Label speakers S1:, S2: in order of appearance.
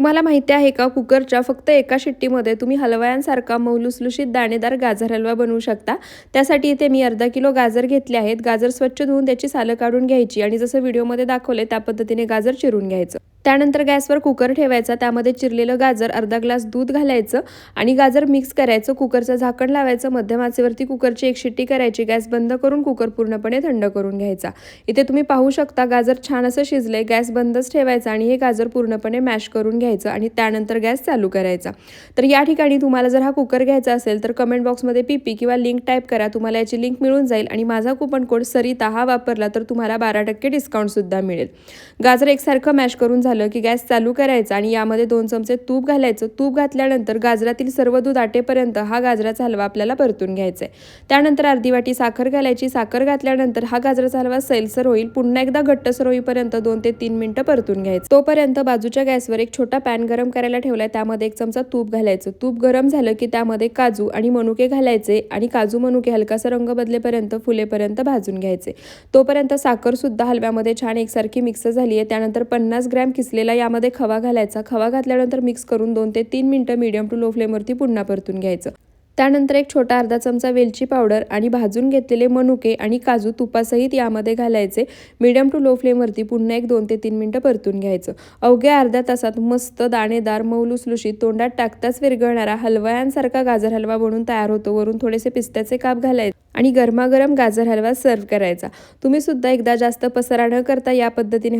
S1: तुम्हाला माहिती आहे का कुकरच्या फक्त एका शिट्टीमध्ये तुम्ही हलवयांसारखा मऊ लुसलुशीत दाणेदार गाजर हलवा बनवू शकता. त्यासाठी इथे मी अर्धा किलो गाजर घेतले आहेत. गाजर स्वच्छ धुवून त्याची सालं काढून घ्यायची आणि जसं व्हिडिओमध्ये दाखवले त्या पद्धतीने गाजर चिरून घ्यायचं. त्यानंतर गॅसवर कुकर ठेवायचा त्यामध्ये चिरलेलं गाजर अर्धा ग्लास दूध घालायचं आणि गाजर मिक्स करायचं. कुकरचं झाकण लावायचं मध्यम आचेवरती कुकरची एक शिट्टी करायची गॅस बंद करून कुकर पूर्णपणे थंड करून घ्यायचा. इथे तुम्ही पाहू शकता गाजर छान असं शिजलंय गॅस बंदच ठेवायचा आणि हे गाजर पूर्णपणे मॅश करून घ्यायचं आणि त्यानंतर गॅस चालू करायचा. तर या ठिकाणी तुम्हाला जर हा कुकर घ्यायचा असेल तर कमेंट बॉक्समध्ये पीपी किंवा लिंक टाईप करा तुम्हाला याची लिंक मिळून जाईल आणि माझा कुपन कोड सरिता हा वापरला तर तुम्हाला बारा टक्के डिस्काउंटसुद्धा मिळेल. गाजर एकसारखं मॅश करून झालं की गॅस चालू करायचा आणि यामध्ये दोन चमचे तूप घालायचं. तूप घातल्यानंतर गाजरातील सर्व दूध आटेपर्यंत हा गाजराचा हलवा आपल्याला परतून घ्यायचा आहे. त्यानंतर अर्धी वाटी साखर घालायची. साखर घातल्यानंतर हा गाजराचा हलवा सैलसर होईल. पुन्हा एकदा घट्टसर होईपर्यंत दोन ते तीन मिनिटं परतून घ्यायचं. तोपर्यंत बाजूच्या गॅसवर एक छोटा पॅन गरम करायला ठेवलाय. त्यामध्ये एक चमचा तूप घालायचं. तूप गरम झालं की त्यामध्ये काजू आणि मनुके घालायचे आणि काजू मनुके हलकासा रंग बदलेपर्यंत फुलेपर्यंत भाजून घ्यायचे. तोपर्यंत साखर सुद्धा हलव्यामध्ये छान एकसारखी मिक्स झाली आहे त्यानंतर पन्नास ग्रॅम किसलेला यामध्ये खवा घालायचा. खवा घातल्यानंतर मिक्स करून दोन ते तीन मिनटं मीडियम टू लो फ्लेमवरती पुन्हा परतून घ्यायचं. त्यानंतर एक छोटा अर्धा चमचा वेलची पावडर आणि भाजून घेतलेले मनुके आणि काजू तुपासहित यामध्ये घालायचे. मीडियम टू लो फ्लेमवरती पुन्हा एक दोन ते तीन मिनटं परतून घ्यायचं. अवघ्या अर्ध्या तासात मस्त दाणेदार मऊ लुसलुशीत तोंडात टाकताच विरघळणारा हलवयांसारखा गाजर हलवा बनून तयार होतो. वरून थोडेसे पिस्त्याचे काप घालायचे आणि गरमागरम गाजर हलवा सर्व करायचा. तुम्ही सुद्धा एकदा जास्त पसरा न करता या पद्धतीने